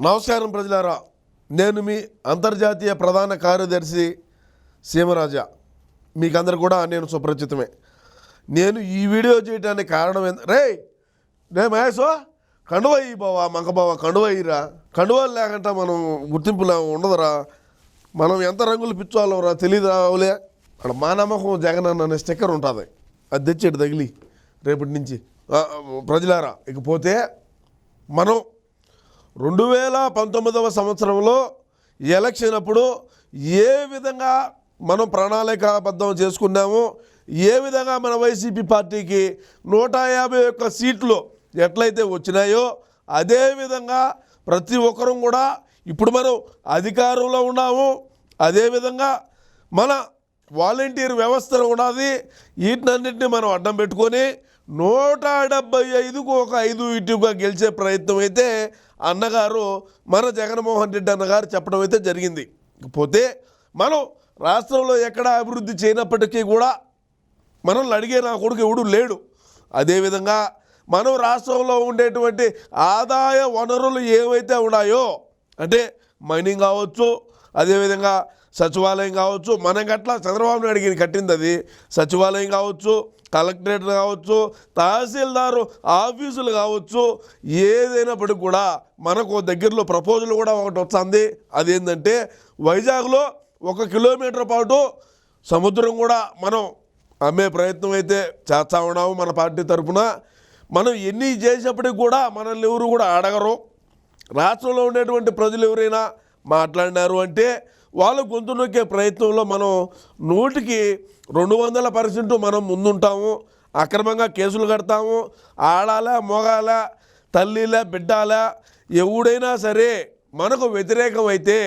నమస్కారం ప్రజలారా. నేను మీ అంతర్జాతీయ ప్రధాన కార్యదర్శి సీమరాజా. మీకందరు కూడా నేను సుపరిచితమే. నేను ఈ వీడియో చేయడానికి కారణం ఏంది రే! రే మహేశో కండువయ్యి బావా మంకబావా కండువయ్యిరా కండువ కండువాలు లేకుండా మనం గుర్తింపులా ఉండదురా. మనం ఎంత రంగులు పిచ్చుకోవాలో తెలియదు రావులే అక్కడ మా నమ్మకం జగన్ అన్న అనే స్టిక్కర్ ఉంటుంది. అది తెచ్చేటి తగిలి. రేపటి నుంచి. ప్రజలారా ఇకపోతే మనం రెండు వేల పంతొమ్మిదవ సంవత్సరంలో ఎలక్షన్ అప్పుడు ఏ విధంగా మనం ప్రణాళికాబద్ధం చేసుకున్నామో ఏ విధంగా మన వైసీపీ పార్టీకి నూట యాభై ఒక్క సీట్లు ఎట్లయితే వచ్చినాయో అదేవిధంగా ప్రతి ఒక్కరూ కూడా ఇప్పుడు మనం అధికారంలో ఉన్నాము. అదేవిధంగా మన వాలంటీర్ వ్యవస్థ ఉన్నది వీటినన్నింటినీ మనం అడ్డం పెట్టుకొని నూట డెబ్బై ఐదుకు ఒక ఐదు ఇటుగా గెలిచే ప్రయత్నం అయితే అన్నగారు మన జగన్మోహన్ రెడ్డి అన్నగారు చెప్పడం అయితే జరిగింది. పోతే మనం రాష్ట్రంలో ఎక్కడ అభివృద్ధి చేయనప్పటికీ కూడా మనల్ని అడిగే నా కొడుకు ఎవడు లేడు. అదేవిధంగా మనం రాష్ట్రంలో ఉండేటువంటి ఆదాయ వనరులు ఏవైతే ఉన్నాయో అంటే మైనింగ్ కావచ్చు అదేవిధంగా సచివాలయం కావచ్చు మనం గట్ల చంద్రబాబు నాయుడు కట్టింది అది సచివాలయం కావచ్చు కలెక్టరేట్ కావచ్చు తహసీల్దారు ఆఫీసులు కావచ్చు ఏదైనప్పటికీ కూడా మనకు దగ్గరలో ప్రపోజల్ కూడా ఒకటి వస్తుంది. అదేంటంటే వైజాగ్లో ఒక కిలోమీటర్ పాటు సముద్రం కూడా మనం అమ్మే ప్రయత్నం అయితే చేస్తా ఉన్నాము మన పార్టీ తరఫున మనం ఎన్ని చేసినప్పటికి కూడా మనల్ని ఎవరు కూడా అడగరు. రాష్ట్రంలో ఉండేటువంటి ప్రజలు ఎవరైనా మాట్లాడినారు అంటే వాళ్ళు గొంతు నొక్కే ప్రయత్నంలో మనం నూటికి రెండు వందల పర్సెంట్ మనం ముందుంటాము. అక్రమంగా కేసులు కడతాము. ఆడాలా మొగాల తల్లిలా బిడ్డాలా ఎవడైనా సరే మనకు వ్యతిరేకం అయితే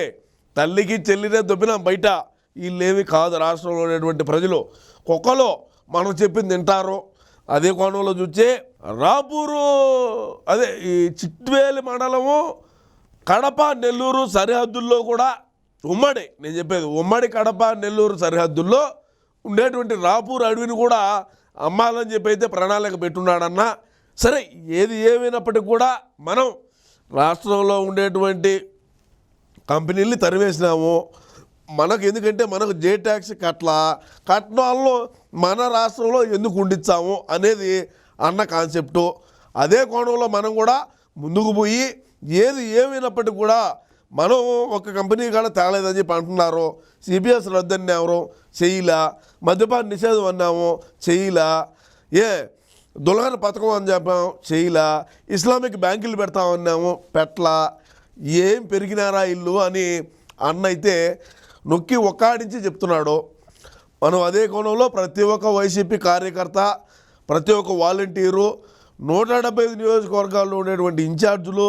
తల్లికి చెల్లినే దొబ్బినాం బయట. వీళ్ళేమి కాదు రాష్ట్రంలో ఉండేటువంటి ప్రజలు. కుక్కలో మనం చెప్పింది తింటారు అదే కోణంలో చూస్తే రాపూరు అదే ఈ చిట్వేలి మండలము కడప నెల్లూరు సరిహద్దుల్లో కూడా ఉమ్మడి నేను చెప్పేది ఉమ్మడి కడప నెల్లూరు సరిహద్దుల్లో ఉండేటువంటి రాపూర్ అడవిని కూడా అమ్మాలని చెప్పి అయితే ప్రణాళిక పెట్టున్నాడన్న. సరే ఏది ఏమైనప్పటికీ కూడా మనం రాష్ట్రంలో ఉండేటువంటి కంపెనీల్ని తరివేసినాము. మనకు ఎందుకంటే మనకు జే ట్యాక్స్ కట్ల కట్నాల్లో మన రాష్ట్రంలో ఎందుకు ఉండిచ్చాము అనేది అన్న కాన్సెప్టు. అదే కోణంలో మనం కూడా ముందుకు పోయి ఏది ఏమైనప్పటికీ కూడా మనం ఒక కంపెనీ కూడా తేలేదని చెప్పి అంటున్నారు సిబిఎస్ రద్దని ఎవరు చెయ్యిలా మద్యపాన నిషేధం అన్నాము చేయలా. ఏ దులహన పథకం అని చెప్పాం చేయలా. ఇస్లామిక్ బ్యాంకులు పెడతామన్నాము పెట్టలా. ఏం పెరిగినారా ఇల్లు అని అన్న అయితే నొక్కి ఒక్కాడించి చెప్తున్నాడు. మనం అదే కోణంలో ప్రతి ఒక్క వైసీపీ కార్యకర్త ప్రతి ఒక్క వాలంటీరు నూట డెబ్బై ఐదు నియోజకవర్గాల్లో ఉండేటువంటి ఇన్ఛార్జులు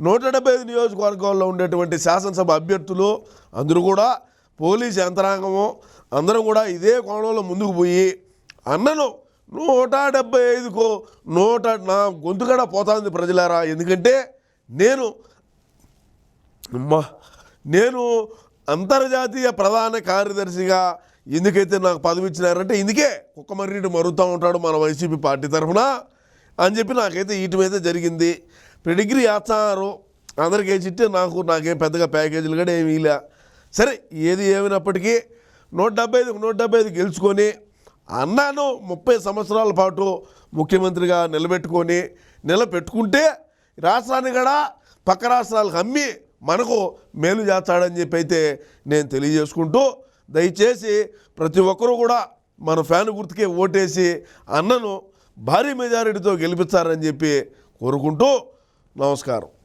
నూట డెబ్బై ఐదు నియోజకవర్గాల్లో ఉండేటువంటి శాసనసభ అభ్యర్థులు అందరూ కూడా పోలీస్ యంత్రాంగము అందరం కూడా ఇదే కోణంలో ముందుకు పోయి అన్నను నూట డెబ్బై ఐదుకు నూట నా గొంతుకడ పోతుంది ప్రజలారా. ఎందుకంటే నేను నేను అంతర్జాతీయ ప్రధాన కార్యదర్శిగా ఎందుకైతే నాకు పదవి ఇచ్చినారంటే ఇందుకే కుక్క మరుగుతూ ఉంటాడు మన వైసీపీ పార్టీ తరఫున. అని చెప్పి నాకైతే ఈటం మీద జరిగింది. పెడిగ్రీ వేస్తున్నారు అందరికీ చిట్టి నాకు నాకేం పెద్దగా ప్యాకేజీలు కూడా ఏమీ ఇలా. సరే ఏది ఏమైనప్పటికీ నూట డెబ్బై ఐదు నూట డెబ్బై ఐదు గెలుచుకొని అన్నాను ముప్పై సంవత్సరాల పాటు ముఖ్యమంత్రిగా నిలబెట్టుకొని నిలబెట్టుకుంటే రాష్ట్రాన్ని కూడా పక్క రాష్ట్రాలకు అమ్మి మనకు మేలు చేస్తాడని చెప్పి అయితే నేను తెలియజేసుకుంటూ దయచేసి ప్రతి ఒక్కరూ కూడా మన ఫ్యాన్ గుర్తుకే ఓటేసి అన్నను భారీ మెజారిటీతో గెలిపిస్తారని చెప్పి కోరుకుంటూ నమస్కారం.